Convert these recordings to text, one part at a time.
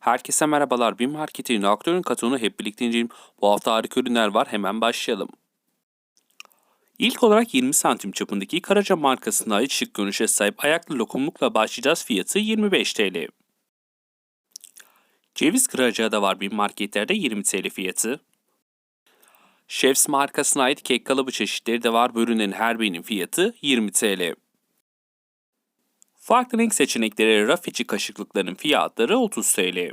Herkese merhabalar. Bir marketin aktörün katını hep birlikte inceleyelim. Bu hafta harika ürünler var. Hemen başlayalım. İlk olarak 20 santim çapındaki Karaca markasına ait şık görünüşe sahip ayaklı lokumlukla başlayacağız. Fiyatı 25 TL. Ceviz kıracağı da var bir marketlerde 20 TL fiyatı. Chefs markasına ait kek kalıbı çeşitleri de var. Bu ürünlerin her birinin fiyatı 20 TL. Farklı renk seçenekleri raf içi kaşıklıkların fiyatları 30 TL.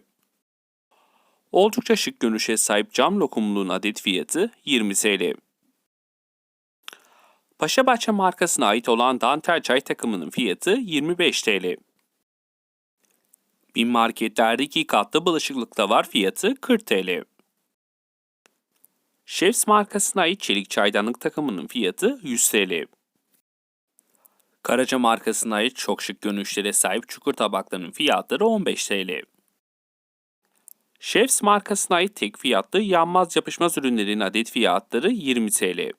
Oldukça şık görünüşe sahip cam lokumluğun adet fiyatı 20 TL. Paşabahçe markasına ait olan dantel çay takımının fiyatı 25 TL. Bin marketlerde iki katlı bulaşıklıkta var fiyatı 40 TL. Chefs markasına ait çelik çaydanlık takımının fiyatı 100 TL. Karaca markasına ait çok şık görünüşlere sahip çukur tabaklarının fiyatları 15 TL. Chefs markasına ait tek fiyatlı yanmaz yapışmaz ürünlerin adet fiyatları 20 TL.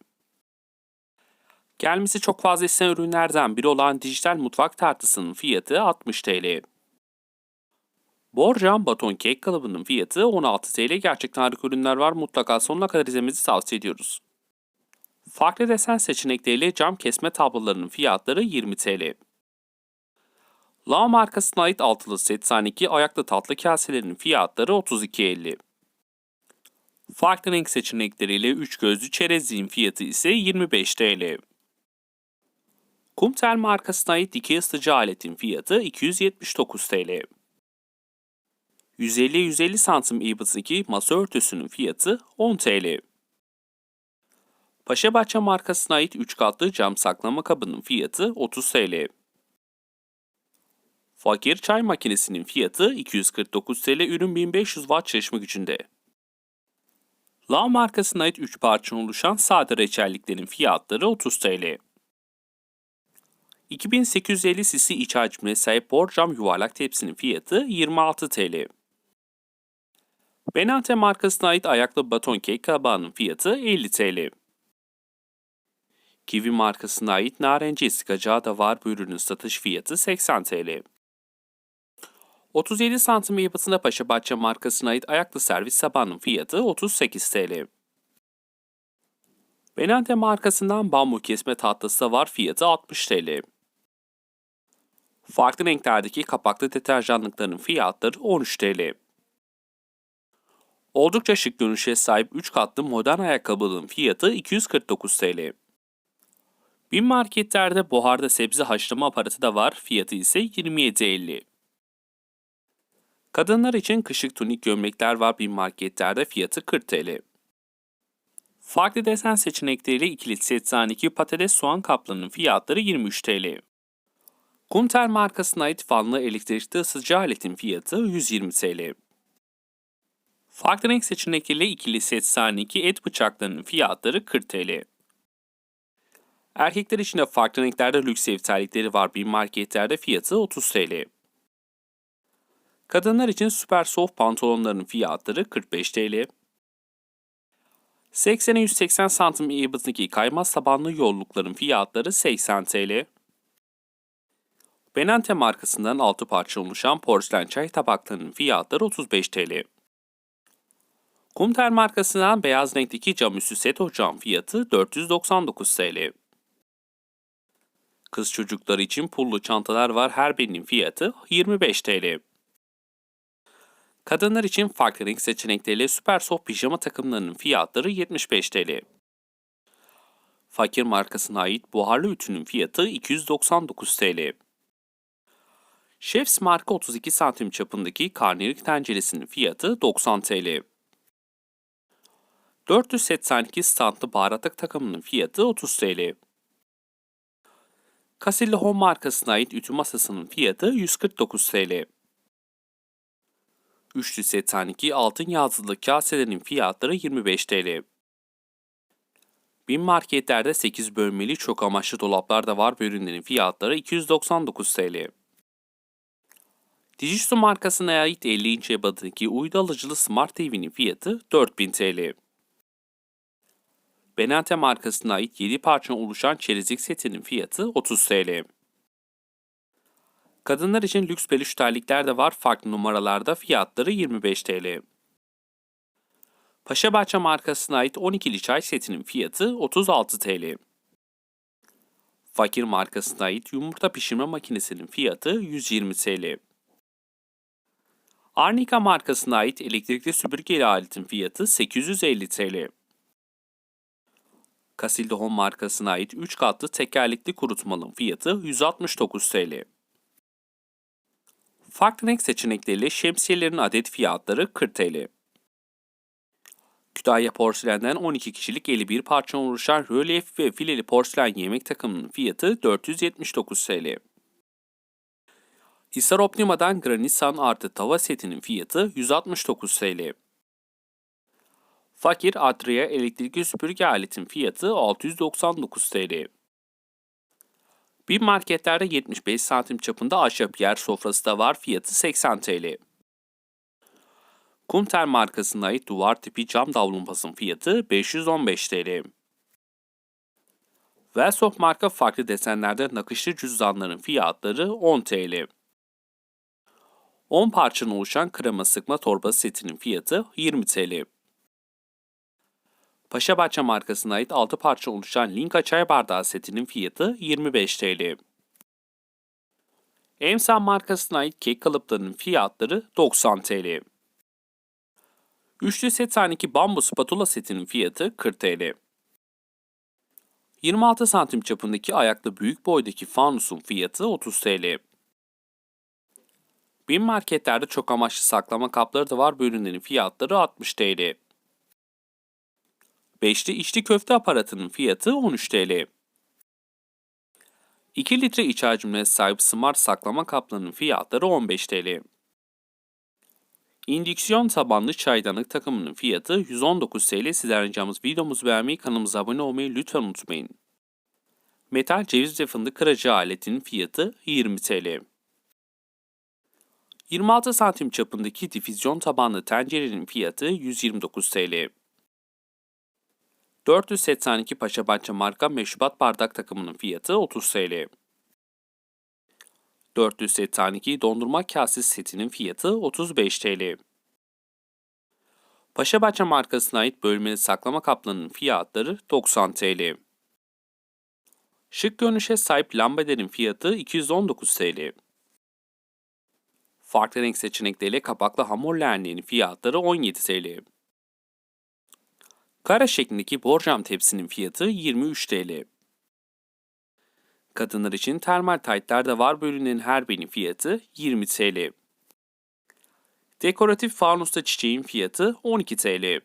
Gelmesi çok fazla istenen ürünlerden biri olan dijital mutfak tartısının fiyatı 60 TL. Borcam baton kek kalıbının fiyatı 16 TL. Gerçekten harika ürünler var. Mutlaka sonuna kadar izlemenizi tavsiye ediyoruz. Farklı desen seçenekleriyle cam kesme tablolarının fiyatları 20 TL. La markasına ait altılı set saniki ayaklı tatlı kaselerin fiyatları 32.50. Farklı renk seçenekleriyle 3 gözlü çerezliğin fiyatı ise 25 TL. Kumtel markasına ait dikey ısıtıcı aletin fiyatı 279 TL. 150-150 santim ebatındaki masa örtüsünün fiyatı 10 TL. Paşabahçe markasına ait 3 katlı cam saklama kabının fiyatı 30 TL. Fakir çay makinesinin fiyatı 249 TL, ürün 1500 watt çalışma gücünde. La markasına ait 3 parçadan oluşan sade reçelliklerin fiyatları 30 TL. 2850 cc iç hacmine sahip borcam yuvarlak tepsinin fiyatı 26 TL. Benante markasına ait ayaklı baton kek kabağının fiyatı 50 TL. Kiwi markasına ait narenci sıkacağı da var bu ürünün satış fiyatı 80 TL. 37 santim yapısında Paşabahçe markasına ait ayaklı servis sabahının fiyatı 38 TL. Benante markasından bambu kesme tatlısı da var fiyatı 60 TL. Farklı renklerdeki kapaklı deterjanlıkların fiyatları 13 TL. Oldukça şık görünüşe sahip 3 katlı modern ayakkabılığın fiyatı 249 TL. Bin marketlerde buharda sebze haşlama aparatı da var, fiyatı ise 27.50. Kadınlar için kışık tunik gömlekler var bin marketlerde fiyatı 40 TL. Farklı desen seçenekleriyle ikili set 2 patates soğan kaplarının fiyatları 23 TL. Kumtel markasına ait fanlı elektrikli ısıtıcı aletin fiyatı 120 TL. Farklı renk seçenekleriyle ikili set 2 et bıçaklarının fiyatları 40 TL. Erkekler için de farklı renklerde lüks ev terlikleri var bir marketlerde fiyatı 30 TL. Kadınlar için süper soft pantolonların fiyatları 45 TL. 80'e 180 santim ebatındaki kaymaz tabanlı yollukların fiyatları 80 TL. Benante markasından 6 parça oluşan porselen çay tabaklarının fiyatları 35 TL. Kumter markasından beyaz renkteki cam üstü set ocağın fiyatı 499 TL. Kız çocukları için pullu çantalar var. Her birinin fiyatı 25 TL. Kadınlar için farklı renk seçenekleriyle süper soft pijama takımlarının fiyatları 75 TL. Fakir markasına ait buharlı ütünün fiyatı 299 TL. Chefs marka 32 santim çapındaki karnıyarık tenceresinin fiyatı 90 TL. 482 standlı baharatlık takımının fiyatı 30 TL. Casilli Home markasına ait ütü masasının fiyatı 149 TL. Üçlü set 2 altın yazılı kaselerin fiyatları 25 TL. Bin marketlerde 8 bölmeli çok amaçlı dolaplar da var ve ürünlerin fiyatları 299 TL. Digisu markasına ait 50 inç ebatındaki uydu alıcılı Smart TV'nin fiyatı 4000 TL. Benante markasına ait 7 parça oluşan çerezlik setinin fiyatı 30 TL. Kadınlar için lüks peluş terlikler de var farklı numaralarda fiyatları 25 TL. Paşabahçe markasına ait 12'li çay setinin fiyatı 36 TL. Fakir markasına ait yumurta pişirme makinesinin fiyatı 120 TL. Arnica markasına ait elektrikli süpürge aletin fiyatı 850 TL. Casilda Home markasına ait 3 katlı tekerlekli kurutmalın fiyatı 169 TL. Farklı renk seçenekleriyle şemsiyelerin adet fiyatları 40 TL. Kütahya Porselen'den 12 kişilik 51 parça oluşan rölyef ve fileli porselen yemek takımının fiyatı 479 TL. Hisar Optima'dan Granisan artı tava setinin fiyatı 169 TL. Fakir Adria elektrikli süpürge aletin fiyatı 699 TL. Bir marketlerde 75 santim çapında ahşap yer sofrası da var fiyatı 80 TL. Kumter markasına ait duvar tipi cam davlumbazın fiyatı 515 TL. Velsoft marka farklı desenlerde nakışlı cüzdanların fiyatları 10 TL. 10 parçanın oluşan krema sıkma torba setinin fiyatı 20 TL. Paşabahçe markasına ait 6 parça oluşan Linka çay bardağı setinin fiyatı 25 TL. Emsan markasına ait kek kalıplarının fiyatları 90 TL. Üçlü set taneki bambu spatula setinin fiyatı 40 TL. 26 santim çapındaki ayaklı büyük boydaki fanusun fiyatı 30 TL. Bin marketlerde çok amaçlı saklama kapları da var bu ürünlerin fiyatları 60 TL. Beşli içli köfte aparatının fiyatı 13 TL. 2 litre iç hacmine sahip smart saklama kaplarının fiyatları 15 TL. İndüksiyon tabanlı çaydanlık takımının fiyatı 119 TL. Sizden ricamız videomuzu beğenmeyi, kanalımıza abone olmayı lütfen unutmayın. Metal ceviz ve fındık kırıcı aletin fiyatı 20 TL. 26 santim çapındaki difüzyon tabanlı tencerenin fiyatı 129 TL. 482 Paşabahçe marka meşrubat bardak takımının fiyatı 30 TL. 482 dondurma kasesi setinin fiyatı 35 TL. Paşabahçe markasına ait bölmeli saklama kaplarının fiyatları 90 TL. Şık görünüşe sahip lambaderin fiyatı 219 TL. Farklı renk seçenekleriyle kapaklı hamur leğenlerinin fiyatları 17 TL. Kara şeklindeki borcam tepsinin fiyatı 23 TL. Kadınlar için termal taytlar da var ürünlerin her birinin fiyatı 20 TL. Dekoratif fanusta çiçeğin fiyatı 12 TL.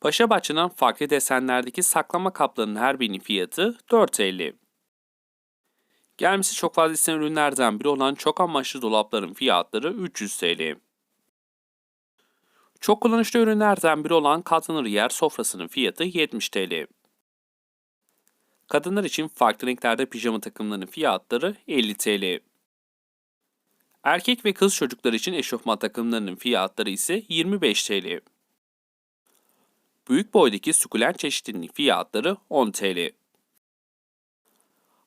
Paşabahçe'den farklı desenlerdeki saklama kaplarının her birinin fiyatı 4 TL. Gelmesi çok fazla istenen ürünlerden biri olan çok amaçlı dolapların fiyatları 300 TL. Çok kullanışlı ürünlerden biri olan katlanır yer sofrasının fiyatı 70 TL. Kadınlar için farklı renklerde pijama takımlarının fiyatları 50 TL. Erkek ve kız çocuklar için eşofman takımlarının fiyatları ise 25 TL. Büyük boydaki sukulent çeşitinin fiyatları 10 TL.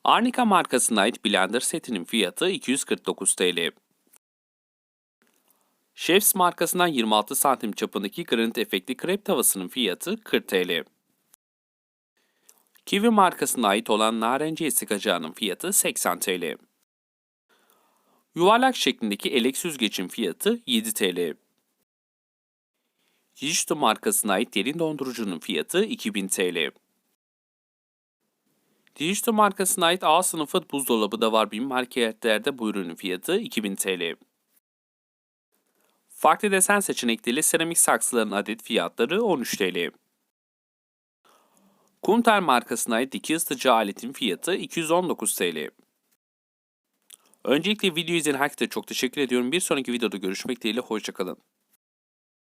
Arnica markasına ait blender setinin fiyatı 249 TL. Chefs markasından 26 santim çapındaki granit efektli krep tavasının fiyatı 40 TL. Kiwi markasına ait olan narenciye sıkacağının fiyatı 80 TL. Yuvarlak şeklindeki elek süzgecin fiyatı 7 TL. Dijito markasına ait derin dondurucunun fiyatı 2000 TL. Dijito markasına ait A sınıfı buzdolabı da var bir marketlerde bu ürünün fiyatı 2000 TL. Farklı desen seçenekleriyle seramik saksıların adet fiyatları 13 TL. Kumter markasına ait diki ısıtıcı aletin fiyatı 219 TL. Öncelikle video izleyen herkese çok teşekkür ediyorum. Bir sonraki videoda görüşmek dileğiyle hoşçakalın.